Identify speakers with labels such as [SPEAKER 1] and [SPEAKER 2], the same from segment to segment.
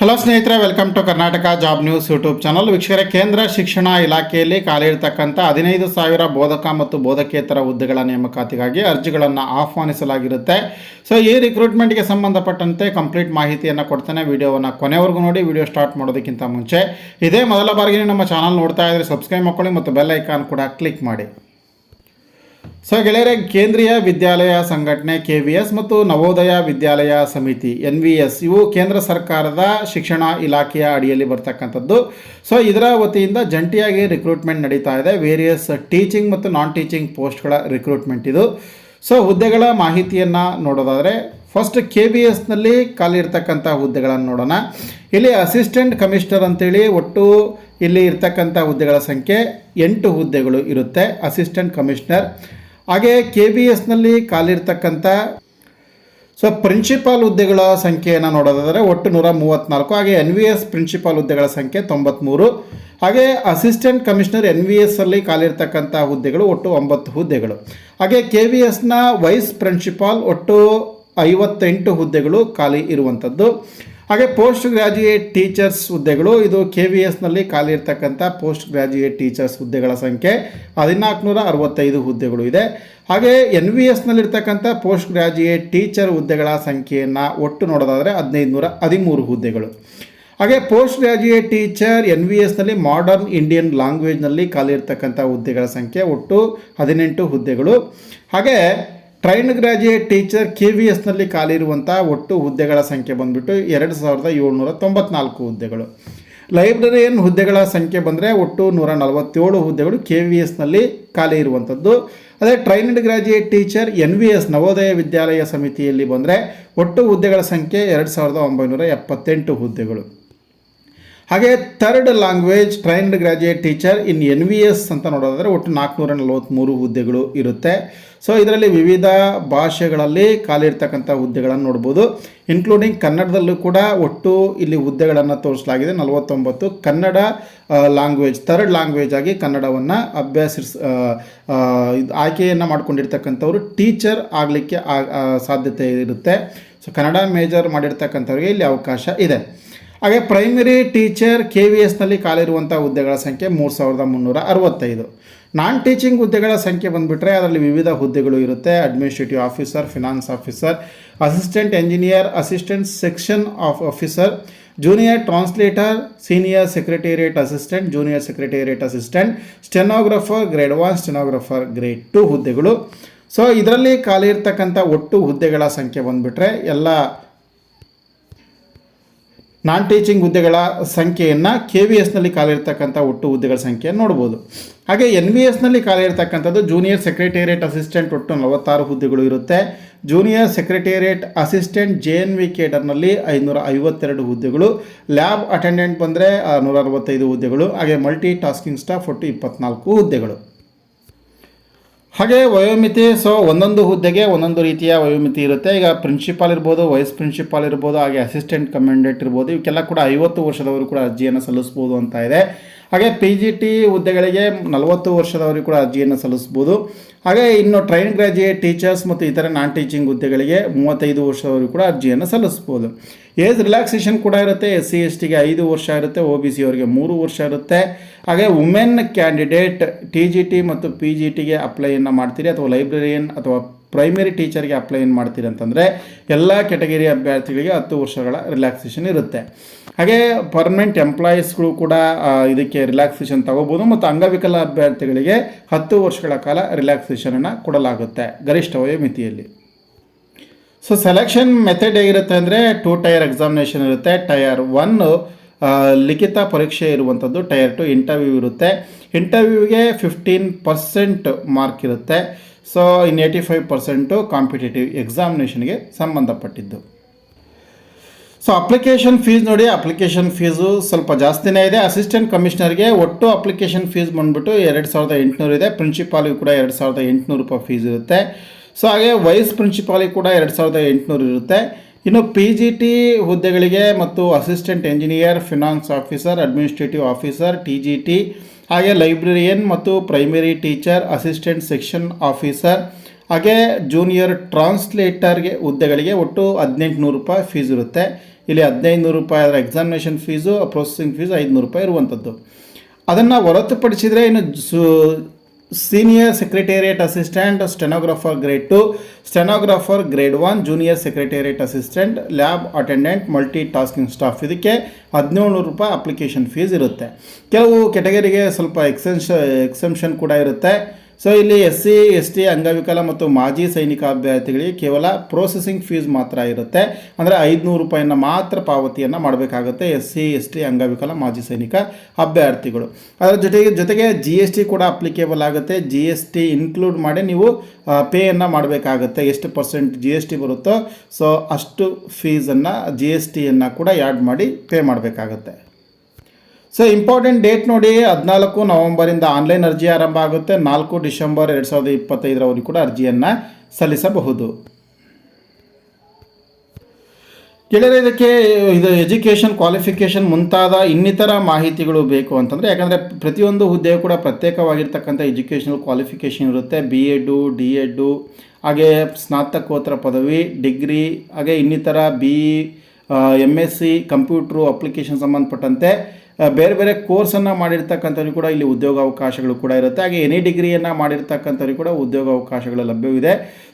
[SPEAKER 1] Hello ಸ್ನೇಹಿತರೆ welcome to Karnataka job news YouTube channel ವೀಕ್ಷಕರ, ಕೇಂದ್ರ ಶಿಕ್ಷಣ ಇಲಾಖೆಯಲ್ಲಿ ಖಾಲಿ ಇರತಕ್ಕಂಥ ಹದಿನೈದು ಸಾವಿರ ಬೋಧಕ ಮತ್ತು ಬೋಧಕೇತರ ಹುದ್ದೆಗಳ ನೇಮಕಾತಿಗಾಗಿ ಅರ್ಜಿಗಳನ್ನು ಆಹ್ವಾನಿಸಲಾಗಿರುತ್ತೆ. ಸೊ ಈ ರಿಕ್ರೂಟ್ಮೆಂಟ್ಗೆ ಸಂಬಂಧಪಟ್ಟಂತೆ ಕಂಪ್ಲೀಟ್ ಮಾಹಿತಿಯನ್ನು ಕೊಡ್ತಾನೆ. ವಿಡಿಯೋವನ್ನು ಕೊನೆವರೆಗೂ ನೋಡಿ, ವಿಡಿಯೋ ಸ್ಟಾರ್ಟ್ ಮಾಡೋದಕ್ಕಿಂತ ಮುಂಚೆ. ಇದೇ ಮೊದಲ ಬಾರಿಗೆ ನಮ್ಮ ಚಾನಲ್ ನೋಡ್ತಾ ಇದ್ರೆ ಸಬ್ಸ್ಕ್ರೈಬ್ ಮಾಡ್ಕೊಳ್ಳಿ ಮತ್ತು ಬೆಲ್ ಐಕಾನ್ ಕೂಡ ಕ್ಲಿಕ್ ಮಾಡಿ. ಸೊ ಗೆಳೆಯರೆ, ಕೇಂದ್ರೀಯ ವಿದ್ಯಾಲಯ ಸಂಘಟನೆ ಕೆ ವಿ ಎಸ್ ಮತ್ತು ನವೋದಯ ವಿದ್ಯಾಲಯ ಸಮಿತಿ ಎನ್ ವಿ ಎಸ್ ಇವು ಕೇಂದ್ರ ಸರ್ಕಾರದ ಶಿಕ್ಷಣ ಇಲಾಖೆಯ ಅಡಿಯಲ್ಲಿ ಬರ್ತಕ್ಕಂಥದ್ದು. ಸೊ ಇದರ ವತಿಯಿಂದ ಜಂಟಿಯಾಗಿ ರಿಕ್ರೂಟ್ಮೆಂಟ್ ನಡೀತಾ ಇದೆ. ವೇರಿಯಸ್ ಟೀಚಿಂಗ್ ಮತ್ತು ನಾನ್ ಟೀಚಿಂಗ್ ಪೋಸ್ಟ್ಗಳ ರಿಕ್ರೂಟ್ಮೆಂಟ್ ಇದು. ಸೊ ಹುದ್ದೆಗಳ ಮಾಹಿತಿಯನ್ನು ನೋಡೋದಾದರೆ ಫಸ್ಟ್ ಕೆ ಬಿ ಎಸ್ನಲ್ಲಿ ಖಾಲಿ ಇರ್ತಕ್ಕಂಥ ಹುದ್ದೆಗಳನ್ನು ನೋಡೋಣ. ಇಲ್ಲಿ ಅಸಿಸ್ಟೆಂಟ್ ಕಮಿಷನರ್ ಅಂತೇಳಿ ಒಟ್ಟು ಇಲ್ಲಿ ಇರ್ತಕ್ಕಂಥ ಹುದ್ದೆಗಳ ಸಂಖ್ಯೆ ಎಂಟು ಹುದ್ದೆಗಳು ಇರುತ್ತೆ. ಅಸಿಸ್ಟೆಂಟ್ ಕಮಿಷನರ್ ಹಾಗೆ ಕೆ ಬಿ ಎಸ್ನಲ್ಲಿ ಖಾಲಿರ್ತಕ್ಕಂಥ ಸೊ ಪ್ರಿನ್ಸಿಪಾಲ್ ಹುದ್ದೆಗಳ ಸಂಖ್ಯೆಯನ್ನು ನೋಡೋದಾದರೆ ಒಟ್ಟು ನೂರ ಮೂವತ್ತ್ನಾಲ್ಕು ಹಾಗೆ ಎನ್ ವಿ ಎಸ್ ಪ್ರಿನ್ಸಿಪಾಲ್ ಹುದ್ದೆಗಳ ಸಂಖ್ಯೆ ತೊಂಬತ್ತ್ಮೂರು ಹಾಗೆ assistant commissioner N V S ಅಲ್ಲಿ ಕಾಲಿರ್ತಕ್ಕಂಥ ಹುದ್ದೆಗಳು ಒಟ್ಟು ಒಂಬತ್ತು ಹುದ್ದೆಗಳು. ಹಾಗೆ ಕೆ ವಿ ಎಸ್ನ ವೈಸ್ ಪ್ರಿನ್ಸಿಪಾಲ್ ಒಟ್ಟು ಐವತ್ತೆಂಟು ಹುದ್ದೆಗಳು ಖಾಲಿ ಇರುವಂಥದ್ದು. ಹಾಗೆ ಪೋಸ್ಟ್ ಗ್ರ್ಯಾಜುಯೇಟ್ ಟೀಚರ್ಸ್ ಹುದ್ದೆಗಳು, ಇದು ಕೆ ವಿ ಎಸ್ನಲ್ಲಿ ಖಾಲಿ ಇರ್ತಕ್ಕಂಥ ಪೋಸ್ಟ್ ಗ್ರ್ಯಾಜುಯೇಟ್ ಟೀಚರ್ಸ್ ಹುದ್ದೆಗಳ ಸಂಖ್ಯೆ ಹದಿನಾಲ್ಕುನೂರ ಅರವತ್ತೈದು ಹುದ್ದೆಗಳು ಇದೆ. ಹಾಗೆ ಎನ್ ವಿ ಎಸ್ನಲ್ಲಿರ್ತಕ್ಕಂಥ ಪೋಸ್ಟ್ ಗ್ರ್ಯಾಜುಯೇಟ್ ಟೀಚರ್ ಹುದ್ದೆಗಳ ಸಂಖ್ಯೆಯನ್ನು ಒಟ್ಟು ನೋಡೋದಾದರೆ ಹದಿನೈದು ನೂರ ಹದಿಮೂರು ಹುದ್ದೆಗಳು ಹಾಗೆ post graduate teacher N V ಎಸ್ನಲ್ಲಿ modern Indian ಲ್ಯಾಂಗ್ವೇಜ್ನಲ್ಲಿ ಖಾಲಿ ಇರ್ತಕ್ಕಂಥ ಹುದ್ದೆಗಳ ಸಂಖ್ಯೆ ಒಟ್ಟು ಹದಿನೆಂಟು ಹುದ್ದೆಗಳು. ಹಾಗೆ train graduate teacher K V ಎಸ್ನಲ್ಲಿ ಖಾಲಿ ಇರುವಂಥ ಒಟ್ಟು ಹುದ್ದೆಗಳ ಸಂಖ್ಯೆ ಬಂದುಬಿಟ್ಟು ಎರಡು ಸಾವಿರದ ಏಳ್ನೂರ ತೊಂಬತ್ನಾಲ್ಕು ಹುದ್ದೆಗಳು. ಲೈಬ್ರರಿಯನ್ ಹುದ್ದೆಗಳ ಸಂಖ್ಯೆ ಬಂದರೆ ಒಟ್ಟು ನೂರ ನಲವತ್ತೇಳು ಹುದ್ದೆಗಳು ಕೆ ವಿ ಎಸ್ನಲ್ಲಿ ಖಾಲಿ ಇರುವಂಥದ್ದು. ಅದೇ trained graduate teacher N V S Navodaya Vidyalaya ಸಮಿತಿಯಲ್ಲಿ ಬಂದರೆ ಒಟ್ಟು ಹುದ್ದೆಗಳ ಸಂಖ್ಯೆ ಎರಡು ಸಾವಿರದ ಒಂಬೈನೂರ ಎಪ್ಪತ್ತೆಂಟು ಹುದ್ದೆಗಳು. ಹಾಗೆ third language trained graduate teacher in N V S ಅಂತ ನೋಡೋದಾದರೆ ಒಟ್ಟು ನಾಲ್ಕುನೂರ ನಲವತ್ತ್ಮೂರು ಹುದ್ದೆಗಳು ಇರುತ್ತೆ. ಸೊ ಇದರಲ್ಲಿ ವಿವಿಧ ಭಾಷೆಗಳಲ್ಲಿ ಖಾಲಿ ಇರ್ತಕ್ಕಂಥ ಹುದ್ದೆಗಳನ್ನು ನೋಡ್ಬೋದು. ಇನ್ಕ್ಲೂಡಿಂಗ್ ಕನ್ನಡದಲ್ಲೂ ಕೂಡ ಒಟ್ಟು ಇಲ್ಲಿ ಹುದ್ದೆಗಳನ್ನು ತೋರಿಸಲಾಗಿದೆ. ನಲವತ್ತೊಂಬತ್ತು ಕನ್ನಡ ಲ್ಯಾಂಗ್ವೇಜ್ ಥರ್ಡ್ ಲ್ಯಾಂಗ್ವೇಜ್ ಆಗಿ ಕನ್ನಡವನ್ನು ಅಭ್ಯಾಸ ಆಯ್ಕೆಯನ್ನು ಮಾಡ್ಕೊಂಡಿರ್ತಕ್ಕಂಥವ್ರು ಟೀಚರ್ ಆಗಲಿಕ್ಕೆ ಸಾಧ್ಯತೆ ಇರುತ್ತೆ. ಸೊ ಕನ್ನಡ ಮೇಜರ್ ಮಾಡಿರ್ತಕ್ಕಂಥವ್ರಿಗೆ ಇಲ್ಲಿ ಅವಕಾಶ ಇದೆ. ಹಾಗೆ ಪ್ರೈಮರಿ ಟೀಚರ್ ಕೆ ವಿ ಎಸ್ನಲ್ಲಿ ಕಾಲಿರುವಂಥ ಹುದ್ದೆಗಳ ಸಂಖ್ಯೆ ಮೂರು ಸಾವಿರದ ಮುನ್ನೂರ ಅರವತ್ತೈದು. ನಾನ್ ಟೀಚಿಂಗ್ ಹುದ್ದೆಗಳ ಸಂಖ್ಯೆ ಬಂದುಬಿಟ್ರೆ ಅದರಲ್ಲಿ ವಿವಿಧ ಹುದ್ದೆಗಳು ಇರುತ್ತೆ. Administrative officer finance officer assistant engineer assistant section of officer junior translator senior secretariat assistant junior secretariat assistant stenographer grade one stenographer grade two ಹುದ್ದೆಗಳು. ಸೊ ಇದರಲ್ಲಿ ಖಾಲಿ ಇರ್ತಕ್ಕಂಥ ಒಟ್ಟು ಹುದ್ದೆಗಳ ಸಂಖ್ಯೆ ಬಂದುಬಿಟ್ರೆ ಎಲ್ಲ ನಾನ್ ಟೀಚಿಂಗ್ ಹುದ್ದೆಗಳ ಸಂಖ್ಯೆಯನ್ನು ಕೆ ವಿ ಎಸ್ನಲ್ಲಿ ಖಾಲಿರ್ತಕ್ಕಂಥ ಒಟ್ಟು ಹುದ್ದೆಗಳ ಸಂಖ್ಯೆಯನ್ನು ನೋಡ್ಬೋದು. ಹಾಗೆ ಎನ್ ವಿ ಎಸ್ನಲ್ಲಿ ಖಾಲಿರ್ತಕ್ಕಂಥದ್ದು ಜೂನಿಯರ್ ಸೆಕ್ರೆಟೇರಿಯೇಟ್ ಅಸಿಸ್ಟೆಂಟ್ ಒಟ್ಟು ನಲವತ್ತಾರು ಹುದ್ದೆಗಳು ಇರುತ್ತೆ. Junior secretariat assistant J N V ಕೇಡರ್ನಲ್ಲಿ ಐನೂರ ಐವತ್ತೆರಡು ಹುದ್ದೆಗಳು. ಲ್ಯಾಬ್ ಅಟೆಂಡೆಂಟ್ ಬಂದರೆ ನೂರ ಅರವತ್ತೈದು ಹುದ್ದೆಗಳು. ಹಾಗೆ ಮಲ್ಟಿ ಟಾಸ್ಕಿಂಗ್ ಸ್ಟಾಫ್ ಒಟ್ಟು ಇಪ್ಪತ್ನಾಲ್ಕು ಹುದ್ದೆಗಳು. ಹಾಗೆ ವಯೋಮಿತಿ ಸೊ ಒಂದೊಂದು ಹುದ್ದೆಗೆ ಒಂದೊಂದು ರೀತಿಯ ವಯೋಮಿತಿ ಇರುತ್ತೆ. ಈಗ ಪ್ರಿನ್ಸಿಪಾಲ್ ಇರ್ಬೋದು ವೈಸ್ ಪ್ರಿನ್ಸಿಪಾಲ್ ಇರ್ಬೋದು, ಹಾಗೆ ಅಸಿಸ್ಟೆಂಟ್ ಕಮಾಂಡೆಂಟ್ ಇರ್ಬೋದು ಇವಕ್ಕೆಲ್ಲ ಕೂಡ ಐವತ್ತು ವರ್ಷದವರು ಕೂಡ ಅರ್ಜಿಯನ್ನು ಸಲ್ಲಿಸ್ಬೋದು ಅಂತ ಇದೆ. ಹಾಗೆ ಪಿ ಜಿ ಟಿ ಹುದ್ದೆಗಳಿಗೆ ನಲವತ್ತು ವರ್ಷದವರಿಗೆ ಕೂಡ ಅರ್ಜಿಯನ್ನು ಸಲ್ಲಿಸ್ಬೋದು. ಹಾಗೆ ಇನ್ನು ಟ್ರೈನ್ ಗ್ರಾಜುಯೇಟ್ ಟೀಚರ್ಸ್ ಮತ್ತು ಇತರ ನಾನ್ ಟೀಚಿಂಗ್ ಹುದ್ದೆಗಳಿಗೆ ಮೂವತ್ತೈದು ವರ್ಷದವರೆಗೂ ಕೂಡ ಅರ್ಜಿಯನ್ನು ಸಲ್ಲಿಸ್ಬೋದು. ಏಜ್ ರಿಲ್ಯಾಕ್ಸೇಷನ್ ಕೂಡ ಇರುತ್ತೆ. ಎಸ್ ಸಿ ಎಸ್ ಟಿಗೆ ಐದು ವರ್ಷ ಇರುತ್ತೆ. ಒ ಬಿ ಸಿ ಅವರಿಗೆ ಮೂರು ವರ್ಷ ಇರುತ್ತೆ. ಹಾಗೆ women candidate T G T ಮತ್ತು ಪಿ ಜಿ ಟಿಗೆ ಅಪ್ಲೈಯನ್ನು ಮಾಡ್ತೀರಿ ಅಥವಾ ಲೈಬ್ರರಿಯನ್ ಅಥವಾ ಪ್ರೈಮರಿ ಟೀಚರ್ಗೆ ಅಪ್ಲೈ ಏನು ಮಾಡ್ತೀರಿ ಅಂತಂದರೆ ಎಲ್ಲ ಕೆಟಗರಿ ಅಭ್ಯರ್ಥಿಗಳಿಗೆ ಹತ್ತು ವರ್ಷಗಳ ರಿಲ್ಯಾಕ್ಸೇಷನ್ ಇರುತ್ತೆ. ಹಾಗೆ ಪರ್ಮನೆಂಟ್ ಎಂಪ್ಲಾಯೀಸ್ಗಳು ಕೂಡ ಇದಕ್ಕೆ ರಿಲ್ಯಾಕ್ಸೇಷನ್ ತಗೋಬೋದು ಮತ್ತು ಅಂಗವಿಕಲ ಅಭ್ಯರ್ಥಿಗಳಿಗೆ ಹತ್ತು ವರ್ಷಗಳ ಕಾಲ ರಿಲ್ಯಾಕ್ಸೇಷನನ್ನು ಕೊಡಲಾಗುತ್ತೆ ಗರಿಷ್ಠ ವಯೋಮಿತಿಯಲ್ಲಿ ಸೊ ಸೆಲೆಕ್ಷನ್ ಮೆಥಡ್ ಹೇಗಿರುತ್ತೆ ಅಂದರೆ ಟೂ ಟೈರ್ ಎಕ್ಸಾಮಿನೇಷನ್ ಇರುತ್ತೆ. ಟಯರ್ ಒನ್ ಲಿಖಿತ ಪರೀಕ್ಷೆ ಇರುವಂಥದ್ದು ಟಯರ್ ಟು ಇಂಟರ್ವ್ಯೂ ಇರುತ್ತೆ. ಇಂಟರ್ವ್ಯೂಗೆ ಫಿಫ್ಟೀನ್ ಪರ್ಸೆಂಟ್ ಮಾರ್ಕ್ ಇರುತ್ತೆ. So in eighty five percent competitive ಎಕ್ಸಾಮಿನೇಷನ್ಗೆ ಸಂಬಂಧಪಟ್ಟಿದ್ದು. ಸೊ ಅಪ್ಲಿಕೇಶನ್ ಫೀಸ್ ನೋಡಿ ಅಪ್ಲಿಕೇಶನ್ ಫೀಸು ಸ್ವಲ್ಪ ಜಾಸ್ತಿನೇ ಇದೆ. ಅಸಿಸ್ಟೆಂಟ್ ಕಮಿಷನರ್ಗೆ ಒಟ್ಟು ಅಪ್ಲಿಕೇಶನ್ ಫೀಸ್ ಬಂದ್ಬಿಟ್ಟು ಎರಡು ಸಾವಿರದ ಎಂಟುನೂರು ಇದೆ. ಪ್ರಿನ್ಸಿಪಾಲ್ಗೂ ಕೂಡ ಎರಡು ಸಾವಿರದ ಎಂಟುನೂರು ರೂಪಾಯಿ ಫೀಸ್ ಇರುತ್ತೆ. ಸೊ ಹಾಗೆ ವೈಸ್ ಪ್ರಿನ್ಸಿಪಾಲಿಗೆ ಕೂಡ ಎರಡು ಸಾವಿರದ ಎಂಟುನೂರು ಇರುತ್ತೆ. ಇನ್ನು ಪಿ ಜಿ ಟಿ ಹುದ್ದೆಗಳಿಗೆ ಮತ್ತು assistant engineer finance officer administrative officer T G T ಹಾಗೆ ಲೈಬ್ರರಿಯನ್ ಮತ್ತು primary teacher assistant section officer ಹಾಗೆ ಜೂನಿಯರ್ ಟ್ರಾನ್ಸ್ಲೇಟರ್ಗೆ ಹುದ್ದೆಗಳಿಗೆ ಒಟ್ಟು ಹದಿನೆಂಟು ನೂರು ರೂಪಾಯಿ ಫೀಸ್ ಇರುತ್ತೆ. ಇಲ್ಲಿ ಹದಿನೈದು ನೂರು ರೂಪಾಯಿ ಅದರ ಎಕ್ಸಾಮಿನೇಷನ್ ಫೀಸು ಪ್ರೊಸೆಸಿಂಗ್ ಫೀಸ್ ಐದುನೂರು ರೂಪಾಯಿ ಇರುವಂಥದ್ದು ಅದನ್ನು ಹೊರತುಪಡಿಸಿದರೆ ಇನ್ನು senior secretariat assistant stenographer grade two stenographer grade one junior secretariat assistant lab attendant multi tasking staff ಇದಕ್ಕೆ ಹದಿನೇಳು ರೂಪಾಯಿ ಅಪ್ಲಿಕೇಶನ್ ಫೀಸ್ ಇರುತ್ತೆ. ಕೆಲವು ಕೆಟಗರಿಗೆ ಸ್ವಲ್ಪ ಎಕ್ಸೆನ್ಷ ಎಕ್ಸೆಂಪ್ಷನ್ ಕೂಡ ಇರುತ್ತೆ. ಸೊ ಇಲ್ಲಿ ಎಸ್ ಸಿ, ಎಸ್ ಟಿ, ಅಂಗವಿಕಲ ಮತ್ತು ಮಾಜಿ ಸೈನಿಕ ಅಭ್ಯರ್ಥಿಗಳಿಗೆ ಕೇವಲ ಪ್ರೋಸೆಸಿಂಗ್ ಫೀಸ್ ಮಾತ್ರ ಇರುತ್ತೆ. ಅಂದರೆ ಐದುನೂರು ರೂಪಾಯಿನ ಮಾತ್ರ ಪಾವತಿಯನ್ನು ಮಾಡಬೇಕಾಗುತ್ತೆ ಎಸ್ ಸಿ, ಎಸ್ ಟಿ, ಅಂಗವಿಕಲ, ಮಾಜಿ ಸೈನಿಕ ಅಭ್ಯರ್ಥಿಗಳು. ಅದರ ಜೊತೆಗೆ ಜೊತೆಗೆ ಜಿ ಎಸ್ ಟಿ ಕೂಡ ಅಪ್ಲಿಕೇಬಲ್ ಆಗುತ್ತೆ. ಜಿ ಎಸ್ ಟಿ ಇನ್ಕ್ಲೂಡ್ ಮಾಡಿ ನೀವು ಪೇಯನ್ನು ಮಾಡಬೇಕಾಗುತ್ತೆ. ಎಷ್ಟು ಪರ್ಸೆಂಟ್ ಜಿ ಎಸ್ ಟಿ ಬರುತ್ತೋ ಸೊ ಅಷ್ಟು ಫೀಸನ್ನು ಜಿ ಎಸ್ ಟಿಯನ್ನು ಕೂಡ ಆ್ಯಡ್ ಮಾಡಿ ಪೇ ಮಾಡಬೇಕಾಗತ್ತೆ. ಸೊ ಇಂಪಾರ್ಟೆಂಟ್ ಡೇಟ್ ನೋಡಿ, ಹದಿನಾಲ್ಕು ನವೆಂಬರಿಂದ ಆನ್ಲೈನ್ ಅರ್ಜಿ ಆರಂಭ ಆಗುತ್ತೆ. ನಾಲ್ಕು ಡಿಸೆಂಬರ್ ಎರಡು ಸಾವಿರದ ಇಪ್ಪತ್ತೈದರವರೆಗೂ ಕೂಡ ಅರ್ಜಿಯನ್ನು ಸಲ್ಲಿಸಬಹುದು. ಗೆಳೆಯರೆ, ಇದಕ್ಕೆ, ಇದು ಎಜುಕೇಷನ್ ಕ್ವಾಲಿಫಿಕೇಷನ್ ಮುಂತಾದ ಇನ್ನಿತರ ಮಾಹಿತಿಗಳು ಬೇಕು ಅಂತಂದರೆ, ಯಾಕಂದರೆ ಪ್ರತಿಯೊಂದು ಹುದ್ದೆಯು ಕೂಡ ಪ್ರತ್ಯೇಕವಾಗಿರ್ತಕ್ಕಂಥ ಎಜುಕೇಷನಲ್ ಕ್ವಾಲಿಫಿಕೇಷನ್ ಇರುತ್ತೆ. ಬಿ ಎಡ್ಡು ಡಿ ಎಡ್ಡು ಹಾಗೆ ಸ್ನಾತಕೋತ್ತರ ಪದವಿ, ಡಿಗ್ರಿ, ಹಾಗೆ ಇನ್ನಿತರ B M S C computer application ಸಂಬಂಧಪಟ್ಟಂತೆ ಬೇರೆ ಬೇರೆ ಕೋರ್ಸನ್ನು ಮಾಡಿರ್ತಕ್ಕಂಥವ್ರಿಗೆ ಕೂಡ ಇಲ್ಲಿ ಉದ್ಯೋಗಾವಕಾಶಗಳು ಕೂಡ ಇರುತ್ತೆ. ಹಾಗೆ ಎನಿ ಡಿಗ್ರಿಯನ್ನು ಮಾಡಿರ್ತಕ್ಕಂಥವ್ರಿಗೆ ಕೂಡ ಉದ್ಯೋಗಾವಕಾಶಗಳು ಲಭ್ಯವಿದೆ.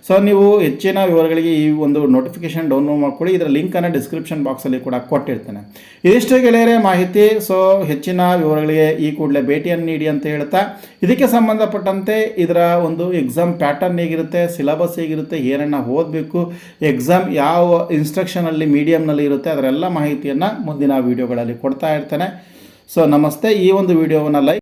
[SPEAKER 1] ಸೊ ನೀವು ಹೆಚ್ಚಿನ ವಿವರಗಳಿಗೆ ಈ ಒಂದು ನೋಟಿಫಿಕೇಶನ್ ಡೌನ್ಲೋಡ್ ಮಾಡ್ಕೊಳ್ಳಿ. ಇದರ ಲಿಂಕನ್ನು ಡಿಸ್ಕ್ರಿಪ್ಷನ್ ಬಾಕ್ಸಲ್ಲಿ ಕೂಡ ಕೊಟ್ಟಿರ್ತೇನೆ. ಇದಿಷ್ಟು ಗೆಳೆಯರೇ ಮಾಹಿತಿ. ಸೊ ಹೆಚ್ಚಿನ ವಿವರಗಳಿಗೆ ಈ ಕೂಡಲೇ ಭೇಟಿಯನ್ನು ನೀಡಿ ಅಂತ ಹೇಳ್ತಾ. ಇದಕ್ಕೆ ಸಂಬಂಧಪಟ್ಟಂತೆ ಇದರ ಒಂದು ಎಕ್ಸಾಮ್ ಪ್ಯಾಟರ್ನ್ ಹೇಗಿರುತ್ತೆ ಸಿಲೆಬಸ್ ಹೇಗಿರುತ್ತೆ, ಏನನ್ನು ಓದಬೇಕು ಎಕ್ಸಾಮ್ ಯಾವ ಇನ್ಸ್ಟ್ರಕ್ಷನಲ್ಲಿ ಮೀಡಿಯಮ್ನಲ್ಲಿ ಇರುತ್ತೆ, ಅದರೆಲ್ಲ ಮಾಹಿತಿಯನ್ನು ಮುಂದಿನ ವೀಡಿಯೋಗಳಲ್ಲಿ ಕೊಡ್ತಾ ಇರ್ತೇನೆ. ಸೊ ನಮಸ್ತೆ ಈ ಒಂದು ವಿಡಿಯೋವನ್ನು ಲೈಕ್